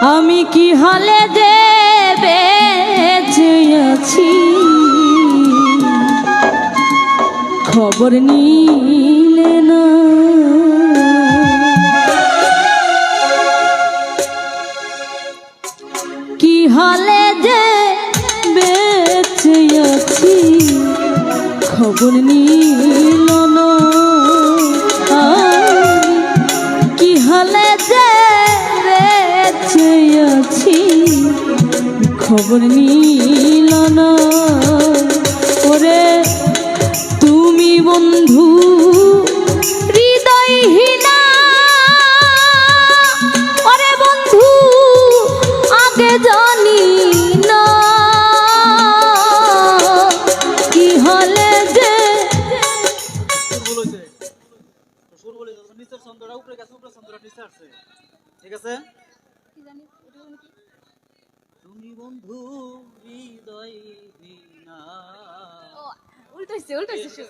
আমি কি হলে দেবে আছি? খবর নিলে না। কি হলে যে বেঁচেছি খবর নিলাম খবর নিল না। ওরে তুমি বন্ধু বন্ধু হৃদয় বিনা উল্টাইছে উল্টাইছে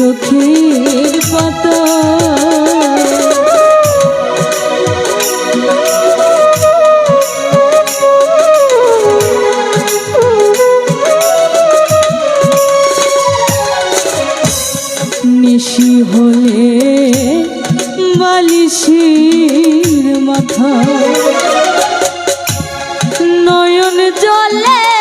চোখের পাতা। নিশি হলে বালিশির মাথা। নয়ন জলে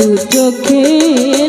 দু চোখে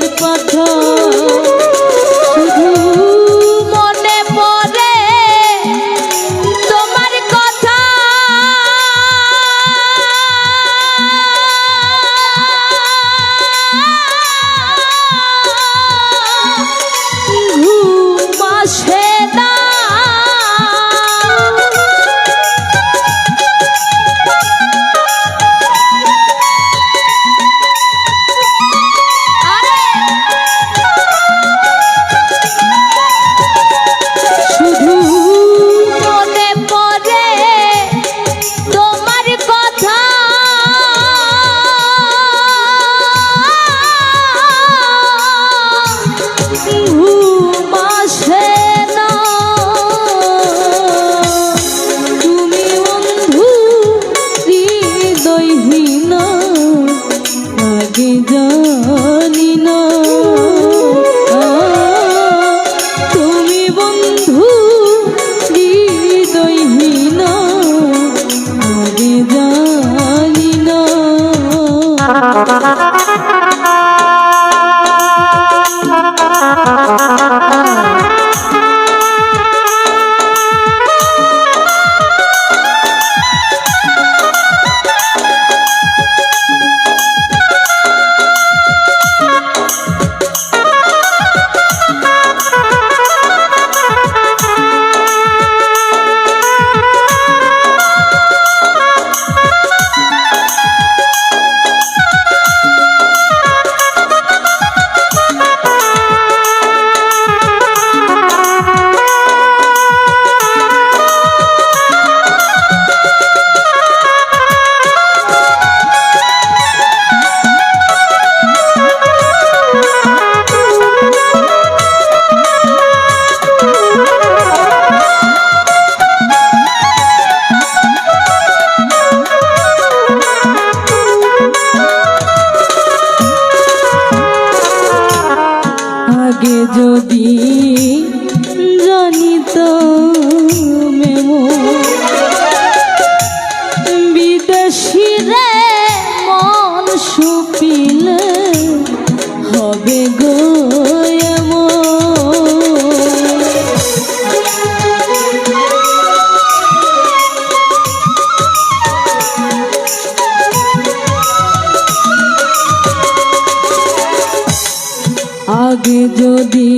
আগে যদি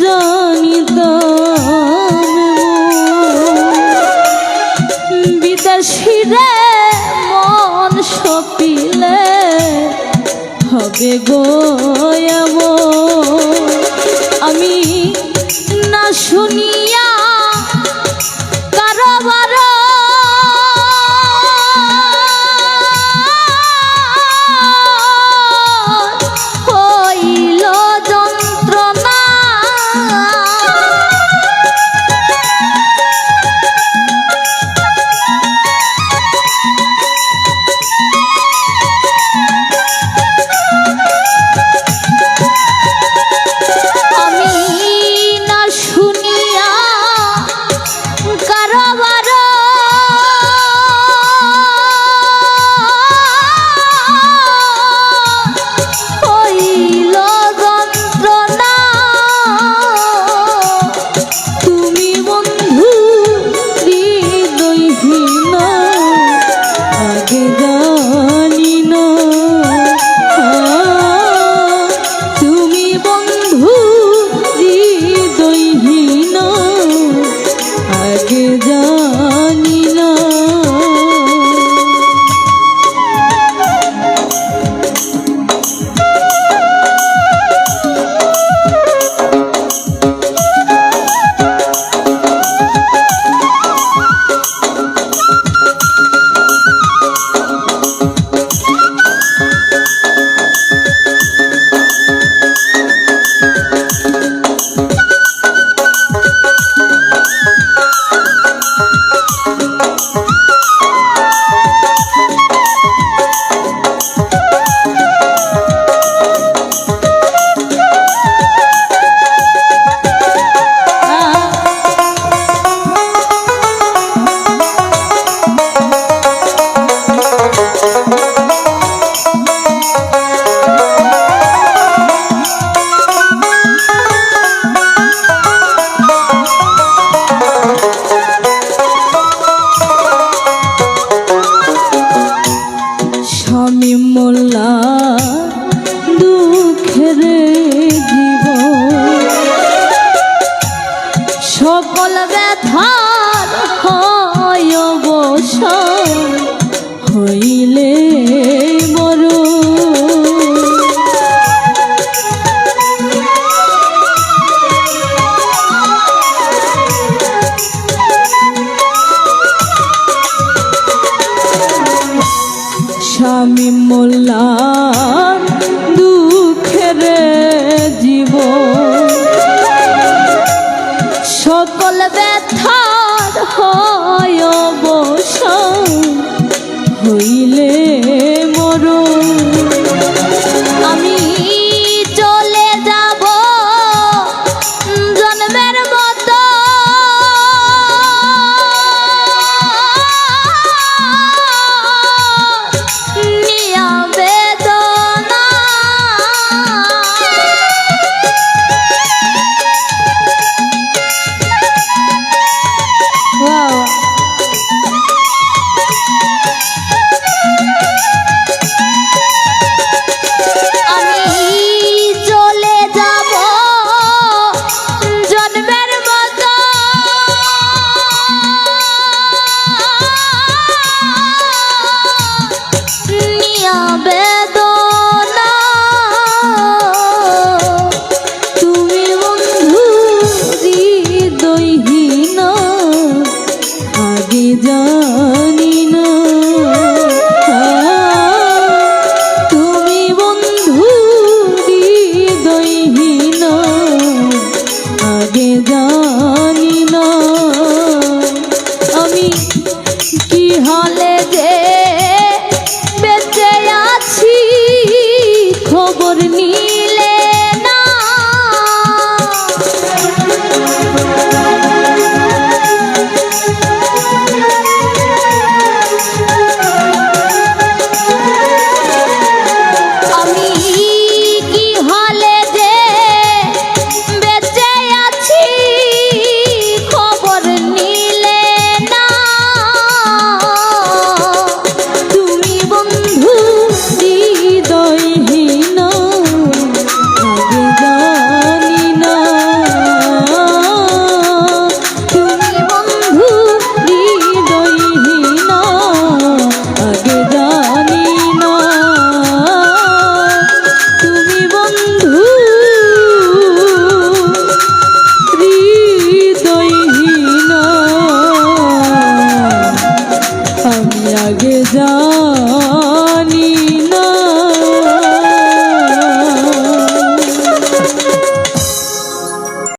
জানিত বিদেশিরে মন সপিলে হবে গো আমি না শুনিয়া লাগে যা